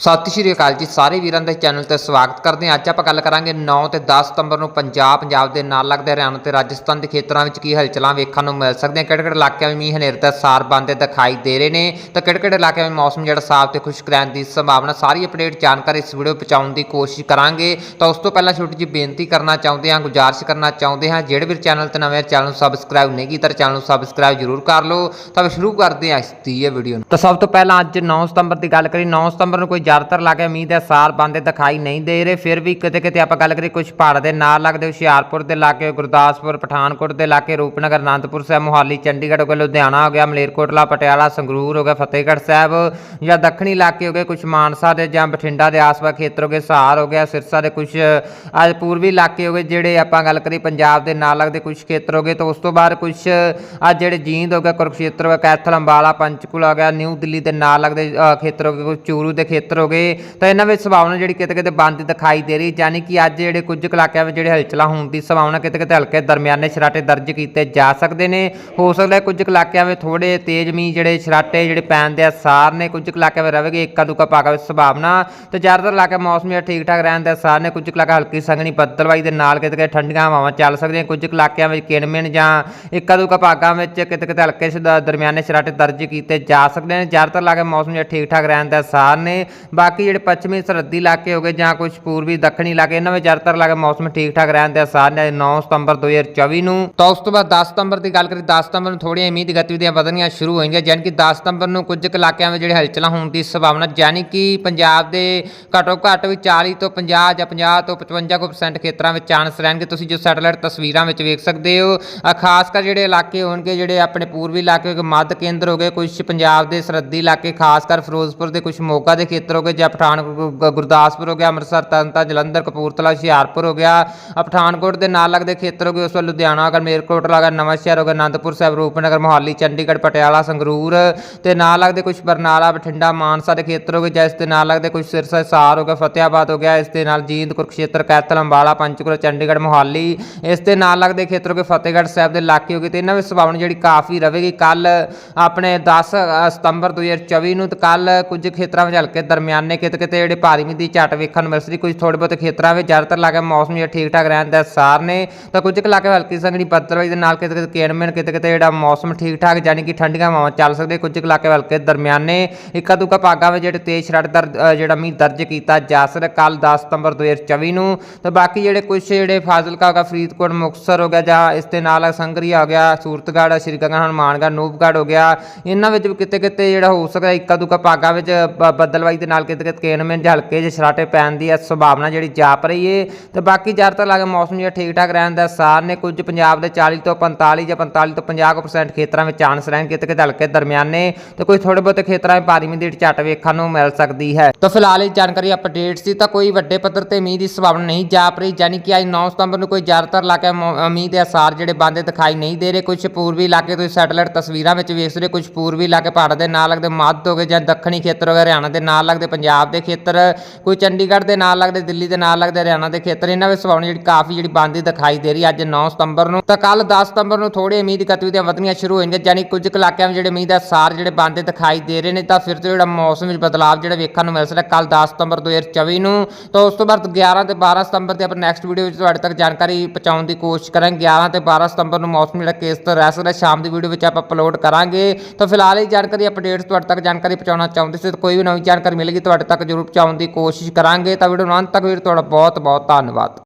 ਸਤਿ ਸ਼੍ਰੀ ਅਕਾਲ ਜੀ ਸਾਰੇ ਵੀਰਾਂ ਦੇ ਚੈਨਲ ਤੇ ਸਵਾਗਤ ਕਰਦੇ ਹਾਂ। ਅੱਜ ਆਪਾਂ ਗੱਲ ਕਰਾਂਗੇ 9 ਤੇ 10 ਸਤੰਬਰ ਨੂੰ ਪੰਜਾਬ ਪੰਜਾਬ ਦੇ ਨਾਲ ਲੱਗਦੇ ਹਰਿਆਣਾ ਤੇ ਰਾਜਸਥਾਨ ਦੇ ਖੇਤਰਾਂ ਵਿੱਚ ਕੀ ਹਲਚਲਾਂ ਵੇਖਣ ਨੂੰ ਮਿਲ ਸਕਦੀਆਂ। ਕਿਹੜੇ ਕਿਹੜੇ ਇਲਾਕਿਆਂ ਵਿੱਚ ਮੀਂਹ ਹਨੇਰ ਤੇ ਸਾਰ ਬੰਦੇ ਦਿਖਾਈ ਦੇ ਰਹੇ ਨੇ। ਤਾਂ ਕਿਹੜੇ ਕਿਹੜੇ ਇਲਾਕਿਆਂ ਵਿੱਚ ਮੌਸਮ ਜਿਹੜਾ ਸਾਫ਼ ਤੇ ਖੁਸ਼ਕ ਰਹਿਣ ਦੀ ਸੰਭਾਵਨਾ, ਸਾਰੀ ਅਪਡੇਟ ਜਾਣਕਾਰੀ ਇਸ ਵੀਡੀਓ ਪਹੁੰਚਾਉਣ ਦੀ ਕੋਸ਼ਿਸ਼ ਕਰਾਂਗੇ। ਤਾਂ ਉਸ ਤੋਂ ਪਹਿਲਾਂ ਛੋਟੀ ਜਿਹੀ ਬੇਨਤੀ ਕਰਨਾ ਚਾਹੁੰਦੇ ਹਾਂ, ਗੁਜ਼ਾਰਿਸ਼ ਕਰਨਾ ਚਾਹੁੰਦੇ ਹਾਂ। ਜਿਹੜੇ ਵੀ ਚੈਨਲ ਤੇ ਨਵੇਂ ਚੈਨਲ ਨੂੰ ਸਬਸਕ੍ਰਾਈਬ ਨਹੀਂ ਕੀਤਾ, ਚੈਨਲ ਨੂੰ ਸਬਸਕ੍ਰਾਈਬ ਜ਼ਰੂਰ ਕਰ ਲਓ। ਤਾਂ ਸ਼ੁਰੂ ਕਰਦੇ ਹਾਂ ਇਸ ਦੀ ਇਹ ਵੀਡੀਓ ਤਾਂ ਸਭ ਤੋਂ ਪਹਿਲਾਂ ਅੱਜ 9 ਸਤੰਬਰ ਦੀ ਗੱਲ ਕਰੀ 9 ਸਤੰਬਰ ਨੂੰ ਕੋਈ ਜ਼ਿਆਦਾਤਰ ਇਲਾਕੇ ਮੀਂਹ ਦੇ ਸਾਰ ਬੰਦੇ ਦਿਖਾਈ ਨਹੀਂ ਦੇ ਰਹੇ। ਫਿਰ ਵੀ ਕਿਤੇ ਕਿਤੇ ਆਪਾਂ ਗੱਲ ਕਰੀਏ ਕੁਝ ਪਹਾੜ ਦੇ ਨਾਲ ਲੱਗਦੇ ਹੁਸ਼ਿਆਰਪੁਰ ਦੇ ਇਲਾਕੇ ਗੁਰਦਾਸਪੁਰ, ਪਠਾਨਕੋਟ ਦੇ ਇਲਾਕੇ ਰੂਪਨਗਰ, ਅਨੰਦਪੁਰ ਸਾਹਿਬ, ਮੋਹਾਲੀ, ਚੰਡੀਗੜ੍ਹ ਹੋ ਗਿਆ ਲੁਧਿਆਣਾ ਹੋ ਗਿਆ, ਮਲੇਰਕੋਟਲਾ, ਪਟਿਆਲਾ, ਸੰਗਰੂਰ ਹੋ ਗਿਆ, ਫਤਿਹਗੜ੍ਹ ਸਾਹਿਬ ਜਾਂ ਦੱਖਣੀ ਇਲਾਕੇ ਹੋ ਗਏ, ਕੁਝ ਮਾਨਸਾ ਦੇ ਜਾਂ ਬਠਿੰਡਾ ਦੇ ਆਸ-ਪਾਸ ਖੇਤਰ ਹੋ ਗਏ, ਸਹਾਰ ਹੋ ਗਿਆ, ਸਿਰਸਾ ਦੇ ਕੁਝ, ਅੱਜ ਪੂਰਬੀ ਇਲਾਕੇ ਹੋ ਗਏ, ਜਿਹੜੇ ਆਪਾਂ ਗੱਲ ਕਰੀ ਪੰਜਾਬ ਦੇ ਨਾਲ ਲੱਗਦੇ ਕੁਝ ਖੇਤਰ ਹੋ ਗਏ, ਤਾਂ ਉਸ ਤੋਂ ਬਾਅਦ ਕੁਝ ਅੱਜ ਜਿਹੜੇ ਜੀਂਦ ਹੋ ਗਿਆ, ਕੁਰਕਸ਼ੇਤਰ ਹੋ ਗਿਆ, ਕੈਥਲ, ਅੰਬਾਲਾ, ਪੰਚਕੂਲਾ ਹੋ ਗਿਆ, ਨਿਊ ਦਿੱਲੀ ਦੇ ਨਾਲ ਲੱਗਦੇ ਖੇਤਰ ਹੋ ਗਏ, ਕੁਝ ਚੂਰੂ ਦੇ ਖੇਤਰ ਹੋ ਗਏ ਤਾਂ ਇਹਨਾਂ ਵਿੱਚ ਸੰਭਾਵਨਾ ਜਿਹੜੀ ਕਿਤੇ ਕਿਤੇ ਬੰਦ ਦਿਖਾਈ ਦੇ ਰਹੀ ਯਾਨੀ ਕਿ ਅੱਜ ਜਿਹੜੇ ਕੁਝ ਕੁ ਇਲਾਕਿਆਂ ਵਿੱਚ ਜਿਹੜੇ ਹਲਚਲਾਂ ਹੋਣ ਦੀ ਸੰਭਾਵਨਾ ਕਿਤੇ ਕਿਤੇ ਹਲਕੇ ਦਰਮਿਆਨੇ ਸਰਾਟੇ ਦਰਜ ਕੀਤੇ ਜਾ ਸਕਦੇ ਨੇ। ਹੋ ਸਕਦਾ ਹੈ ਕੁਝ ਕੁ ਇਲਾਕਿਆਂ ਵਿੱਚ ਥੋੜੇ ਤੇਜ਼ ਮੀਂਹ ਜਿਹੜੇ ਸਰਾਟੇ ਜਿਹੜੇ ਪੈਣ ਦੇ ਆਸਾਰ ਨੇ, ਕੁਝ ਕੁ ਇਲਾਕਿਆਂ ਵਿੱਚ ਰਹੇਗੀ ਇੱਕਾ ਦੁੱਕਾ ਭਾਗਾਂ ਵਿੱਚ ਸੰਭਾਵਨਾ। ਤੇ ਜ਼ਿਆਦਾਤਰ ਇਲਾਕੇ ਮੌਸਮ ਜਿਹੜਾ ਠੀਕ ਠਾਕ ਰਹਿਣ ਦੇ ਆਸਾਰ ਨੇ। ਕੁਝ ਕੁ ਇਲਾਕਾ ਹਲਕੀ ਸੰਘਣੀ ਬੱਦਲਵਾਈ ਦੇ ਨਾਲ ਕਿਤੇ ਕਿਤੇ ਠੰਡੀਆਂ ਹਵਾਵਾਂ ਚੱਲ ਸਕਦੀਆਂ। ਕੁਝ ਕੁ ਇਲਾਕਿਆਂ ਵਿੱਚ ਕਿਣਮਿਣ ਜਾਂ ਇੱਕਾ ਦੁੱਕਾ ਭਾਗਾਂ ਵਿੱਚ ਕਿਤੇ ਕਿਤੇ ਹਲਕੇ ਦਰਮਿਆਨੇ ਸਰਾਟੇ ਦਰਜ ਕੀਤੇ ਜਾ ਸਕਦੇ ਨੇ। ਜ਼ਿਆਦਾਤਰ ਇਲਾਕੇ ਮੌਸਮ ਜਿਹੜਾ ਠੀਕ ਠਾਕ ਰਹਿਣ ਦੇ ਆਸਾਰ ਨੇ। ਬਾਕੀ ਜਿਹੜੇ ਪੱਛਮੀ ਸਰਹੱਦੀ ਇਲਾਕੇ ਹੋ ਗਏ ਜਾਂ ਕੁਝ ਪੂਰਬੀ ਦੱਖਣੀ ਇਲਾਕੇ, ਇਹਨਾਂ ਵਿੱਚ ਜ਼ਿਆਦਾਤਰ ਇਲਾਕੇ ਮੌਸਮ ਠੀਕ ਠਾਕ ਰਹਿਣ ਦੇ ਆਸਾਰ ਨੇ 9 ਸਤੰਬਰ 2024 ਨੂੰ। ਤਾਂ ਉਸ ਤੋਂ ਬਾਅਦ 10 ਸਤੰਬਰ ਦੀ ਗੱਲ ਕਰੀ 10 ਸਤੰਬਰ ਨੂੰ ਥੋੜੀਆਂ ਮੀਂਹ ਦੀ ਗਤੀਵਿਧੀਆਂ ਵਧਣੀਆਂ ਸ਼ੁਰੂ ਹੋਣਗੀਆਂ ਯਾਨੀ ਕਿ 10 ਸਤੰਬਰ ਨੂੰ ਕੁਝ ਕੁ ਇਲਾਕਿਆਂ ਵਿੱਚ ਜਿਹੜੇ ਹਲਚਲਾਂ ਹੋਣ ਦੀ ਸੰਭਾਵਨਾ ਯਾਨੀ ਕਿ ਪੰਜਾਬ ਦੇ ਘੱਟੋ ਘੱਟ ਵੀ 40 ਤੋਂ 50 ਜਾਂ 50 ਤੋਂ 55 ਕੁ percent ਖੇਤਰਾਂ ਵਿੱਚ ਚਾਂਸ ਰਹਿਣਗੇ। ਤੁਸੀਂ ਜੋ ਸੈਟੇਲਾਈਟ ਤਸਵੀਰਾਂ ਵਿੱਚ ਵੇਖ ਸਕਦੇ ਹੋ ਖਾਸ ਕਰ ਜਿਹੜੇ ਇਲਾਕੇ ਹੋਣਗੇ, ਜਿਹੜੇ ਆਪਣੇ ਪੂਰਬੀ ਇਲਾਕੇ ਹੋ ਗਏ, ਮੱਧ ਕੇਂਦਰ ਹੋ ਗਏ ਕੁਝ ਪੰਜਾਬ ਦੇ ਸਰਹੱਦੀ ਇਲਾਕੇ, ਖਾਸ ਕਰ ਫਿਰੋਜ਼ਪੁਰ ਦੇ ਕੁਝ ਮੋਗਾ ਦੇ ਖੇਤਰ ਹੋ ਗਏ, ਜਾਂ ਪਠਾਨਕੋਟ ਗੁਰਦਾਸਪੁਰ ਹੋ ਗਿਆ, ਅੰਮ੍ਰਿਤਸਰ ਤਰਨਤਾਰਨ ਜਲੰਧਰ, ਕਪੂਰਥਲਾ, ਹੁਸ਼ਿਆਰਪੁਰ ਹੋ ਗਿਆ। ਪਠਾਨਕੋਟ ਦੇ ਨਾਲ ਲੱਗਦੇ ਖੇਤਰ ਹੋ ਗਏ, ਉਸ ਤੋਂ ਲੁਧਿਆਣਾ ਹੋ ਗਿਆ ਮੇਰਕੋਟਲਾ ਅਗਰ ਨਵਾਂ ਸ਼ਹਿਰ ਹੋ ਗਿਆ, ਅਨੰਦਪੁਰ, ਸਾਹਿਬ ਰੂਪਨਗਰ, ਮੋਹਾਲੀ, ਚੰਡੀਗੜ੍ਹ, ਪਟਿਆਲਾ, ਸੰਗਰੂਰ ਤੇ ਨਾਲ ਲੱਗਦੇ ਕੁਝ ਬਰਨਾਲਾ, ਬਠਿੰਡਾ, ਮਾਨਸਾ ਦੇ ਖੇਤਰ ਹੋ ਗਏ ਜਾਂ ਇਸ ਦੇ ਨਾਲ ਲੱਗਦੇ ਕੁਝ ਸਿਰਸਾ ਸਾਰ ਹੋ ਗਿਆ ਫਤਿਆਬਾਦ ਹੋ ਗਿਆ, ਇਸ ਦੇ ਨਾਲ ਜੀਂਦ, ਕੁਰਕਸ਼ੇਤਰ ਕੈਥਲ ਅੰਬਾਲਾ, ਪੰਚਕੂਲਾ, ਚੰਡੀਗੜ੍ਹ, ਮੋਹਾਲੀ, ਇਸ ਦੇ ਨਾਲ ਲੱਗਦੇ ਖੇਤਰ ਹੋ ਗਏ, ਫਤਿਹਗੜ੍ਹ ਸਾਹਿਬ ਦੇ ਇਲਾਕੇ ਹੋ ਗਏ, ਤੇ ਇਹਨਾਂ ਵਿੱਚ ਸੰਭਾਵਨਾ ਜਿਹੜੀ ਕਾਫੀ ਰਹੇਗੀ। ਕੱਲ ਆਪਣੇ 10 ਸਤੰਬਰ 2024 ਨੂੰ ਤੇ ਕੱਲ ਕੁਝ ਖੇਤਰਾਂ ਵਿੱਚ ਹਲਕੇ ਦਰਮਿਆਨੇ ਕਿਤੇ ਕਿਤੇ ਜਿਹੜੇ ਭਾਰੀ ਮੀਂਹ ਦੀ ਝਟ ਵੇਖਣ ਨੂੰ ਮਿਲ ਸਕਦੀ ਕੁਝ ਥੋੜੇ ਬਹੁਤੇ ਖੇਤਰਾਂ ਵਿੱਚ ਜ਼ਿਆਦਾਤਰ ਇਲਾਕੇ ਮੌਸਮ ਜਿਹੜਾ ਠੀਕ ਠਾਕ ਰਹਿਣ ਦਾ ਸਾਰ ਨੇ। ਤਾਂ ਕੁਝ ਕੁ ਇਲਾਕੇ ਹਲਕੀ ਸੰਘਣੀ ਬੱਦਲਵਾਈ ਦੇ ਨਾਲ ਕਿਤੇ ਕਿਤੇ ਕੇਣਮੇਨ ਕਿਤੇ ਕਿਤੇ ਜਿਹੜਾ ਮੌਸਮ ਠੀਕ ਠਾਕ ਯਾਨੀ ਕਿ ਠੰਡੀਆਂ ਹਵਾਵਾਂ ਚੱਲ ਸਕਦੇ। ਕੁਝ ਕੁ ਇਲਾਕੇ ਹਲਕੇ ਦਰਮਿਆਨੇ ਇੱਕਾ ਦੁੱਕਾ ਭਾਗਾਂ ਵਿੱਚ ਜਿਹੜੇ ਤੇਜ਼ ਛਰਟ ਦਰ ਜਿਹੜਾ ਮੀਂਹ ਦਰਜ ਕੀਤਾ ਜਾ ਸਕਦਾ ਕੱਲ 10 ਸਤੰਬਰ 2024 ਨੂੰ ਤੇ ਬਾਕੀ ਜਿਹੜੇ ਕੁਝ ਜਿਹੜੇ ਫਾਜ਼ਿਲਕਾ ਹੋ ਗਿਆ, ਫਰੀਦਕੋਟ, ਮੁਕਤਸਰ ਹੋ ਗਿਆ ਜਾਂ ਇਸ ਦੇ ਨਾਲ ਸੰਗਰੀਆ ਹੋ ਗਿਆ, ਸੂਰਤਗੜ੍ਹ, ਸ਼੍ਰੀ ਗੰਗਾ ਹਨੂਮਾਨਗੜ੍ਹ, ਨੂਪਗੜ੍ਹ ਹੋ ਗਿਆ। ਇਹਨਾਂ ਵਿੱਚ ਵੀ ਕਿਤੇ ਕਿਤੇ ਜਿਹੜਾ ਹੋ ਸਕਦਾ ਇੱਕਾ ਦੁੱਕਾ ਭਾਗਾਂ ਵਿੱਚ ਬ- ਬੱਦਲਵਾਈ ਦੇ ਨਾਲ ਕਿਤੇ ਕਿਤੇ ਕੇਨਮੈਨ ਜਾਂ ਹਲਕੇ ਜਿਹੇ ਛਰਾਟੇ ਪੈਣ ਦੀ ਹੈ ਸੰਭਾਵਨਾ ਜਿਹੜੀ ਜਾਪ ਰਹੀ ਏ। ਤੇ ਬਾਕੀ ਜ਼ਿਆਦਾਤਰ ਲੱਗੇ ਮੌਸਮ ਜਿਹੜਾ ਠੀਕ ਠਾਕ ਰਹਿਣ ਦਾ ਸਾਰ ਨੇ ਕੁਝ ਪੰਜਾਬ ਦੇ 40 ਤੋਂ 45 ਜਾਂ 45 ਤੋਂ 50% ਖੇਤਰਾਂ ਵਿੱਚ ਚਾਂਸ ਰਹਿਣ ਕਿਤੇ ਕਿਤੇ ਹਲਕੇ ਦਰਮਿਆਨੇ ਤੇ ਕੋਈ ਥੋੜੇ ਬਹੁਤੇ ਖੇਤਰਾਂ ਵਿੱਚ ਭਾਰੀ ਮੀਂਹ ਦੀ ਝਟ ਵੇਖਣ ਨੂੰ ਮਿਲ ਸਕਦੀ ਹੈ। ਤਾਂ ਫਿਲਹਾਲ ਇਹ ਜਾਣਕਾਰੀ ਅਪਡੇਟ ਸੀ ਤਾਂ ਕੋਈ ਵੱਡੇ ਪੱਧਰ ਤੇ ਮੀਂਹ ਦੀ ਸੰਭਾਵਨਾ ਨਹੀਂ ਜਾਪ ਰਹੀ ਯਾਨੀ ਕਿ ਅੱਜ 9 ਸਤੰਬਰ ਨੂੰ ਕੋਈ ਜ਼ਿਆਦਾਤਰ ਇਲਾਕੇ ਮੀਂਹ ਦੇ ਅਸਾਰ ਜਿਹੜੇ ਬੰਦੇ ਦਿਖਾਈ ਨਹੀਂ ਦੇ ਰਹੇ। ਕੁਝ ਪੂਰਬੀ ਇਲਾਕੇ ਤੁਸੀਂ ਸੈਟੇਲਾਈਟ ਤਸਵੀਰਾਂ ਵਿੱਚ ਵੇਖ ਰਹੇ ਹੋ, ਕੁਝ ਪੂਰਬੀ ਇਲਾਕੇ ਪਹਾੜ ਦੇ ਨਾਲ ਲੱਗਦੇ ਮੱਧ ਹੋ ਗਏ ਜਾਂ ਦੱਖਣੀ ਖੇਤਰ ਹੋ ਗਏ ਹਰਿਆਣਾ ਦੇ ਨਾਲ ਲੱਗਦੇ ਪੰਜਾਬ ਦੇ ਖੇਤਰ, ਕੋਈ ਚੰਡੀਗੜ੍ਹ ਦੇ ਨਾਲ ਲੱਗਦੇ, ਦਿੱਲੀ ਦੇ ਨਾਲ ਲੱਗਦੇ, ਹਰਿਆਣਾ ਦੇ ਖੇਤਰ, ਇਹਨਾਂ ਵਿੱਚ ਸੰਭਾਵਨਾ ਜਿਹੜੀ ਕਾਫੀ ਜਿਹੜੀ ਬੰਦੀ ਦਿਖਾਈ ਦੇ ਰਹੀ ਅੱਜ 9 ਸਤੰਬਰ ਨੂੰ। ਤਾਂ ਕੱਲ 10 ਸਤੰਬਰ ਨੂੰ ਥੋੜੀ ਉਮੀਦ ਗਤੀਵਿਧੀਆਂ ਵਧਣੀਆਂ ਸ਼ੁਰੂ ਹੋਣਗੀਆਂ ਯਾਨੀ ਕੁਝ ਕੁ ਇਲਾਕਿਆਂ ਵਿੱਚ ਜਿਹੜੇ ਮੀਂਹ ਦਾ ਸਾਰ ਜਿਹੜੇ ਬੰਦੇ ਦਿਖਾਈ ਦੇ ਰਹੇ ਨੇ, ਤਾਂ ਫਿਰ ਤੋਂ ਜਿਹੜਾ ਮੌਸਮ ਵਿੱਚ ਬਦਲਾਅ ਜਿਹੜਾ ਵੇਖਣ ਨੂੰ ਮਿਲ ਸਕਦਾ ਕੱਲ 10 ਸਤੰਬਰ 2024 ਨੂੰ। ਤਾਂ ਉਸ ਤੋਂ ਬਾਅਦ 11 ਤੇ 12 ਸਤੰਬਰ ਤੇ ਆਪਾਂ ਨੈਕਸਟ ਵੀਡੀਓ ਵਿੱਚ ਤੁਹਾਡੇ ਤੱਕ ਜਾਣਕਾਰੀ ਪਹੁੰਚਾਉਣ ਦੀ ਕੋਸ਼ਿਸ਼ ਕਰਾਂਗੇ। 11 ਤੇ 12 ਸਤੰਬਰ ਨੂੰ ਮੌਸਮ ਜਿਹੜਾ ਕਿਸ ਤਰ੍ਹਾਂ ਰਹਿ ਸਕਦਾ, ਸ਼ਾਮ ਦੀ ਵੀਡੀਓ ਵਿੱਚ ਆਪਾਂ ਅਪਲੋਡ ਕਰਾਂਗੇ। ਤਾਂ ਫਿਲਹਾਲ ਇਹ ਜਾਣਕਾਰੀ ਅਪਡੇਟਸ ਤੁਹਾਡੇ ਤੱਕ ਜਾਣਕਾਰੀ ਪਹੁੰਚਾਉਣਾ ਚਾਹੁੰਦੇ ਸੀ, ਤਾਂ ਕੋਈ ਵੀ ਨਵੀਂ ਜਾਣਕਾਰੀ ਮਿਲੇਗੀ, ਤੁਹਾਡੇ ਤੱਕ ਜ਼ਰੂਰ ਪਹੁੰਚਾਉਣ ਦੀ ਕੋਸ਼ਿਸ਼ ਕਰਾਂਗੇ। ਤਾਂ ਵੀਡੀਓ ਨੂੰ ਅੰਤ ਤੱਕ ਵੀਰ, ਤੁਹਾਡਾ ਬਹੁਤ ਬਹੁਤ ਧੰਨਵਾਦ।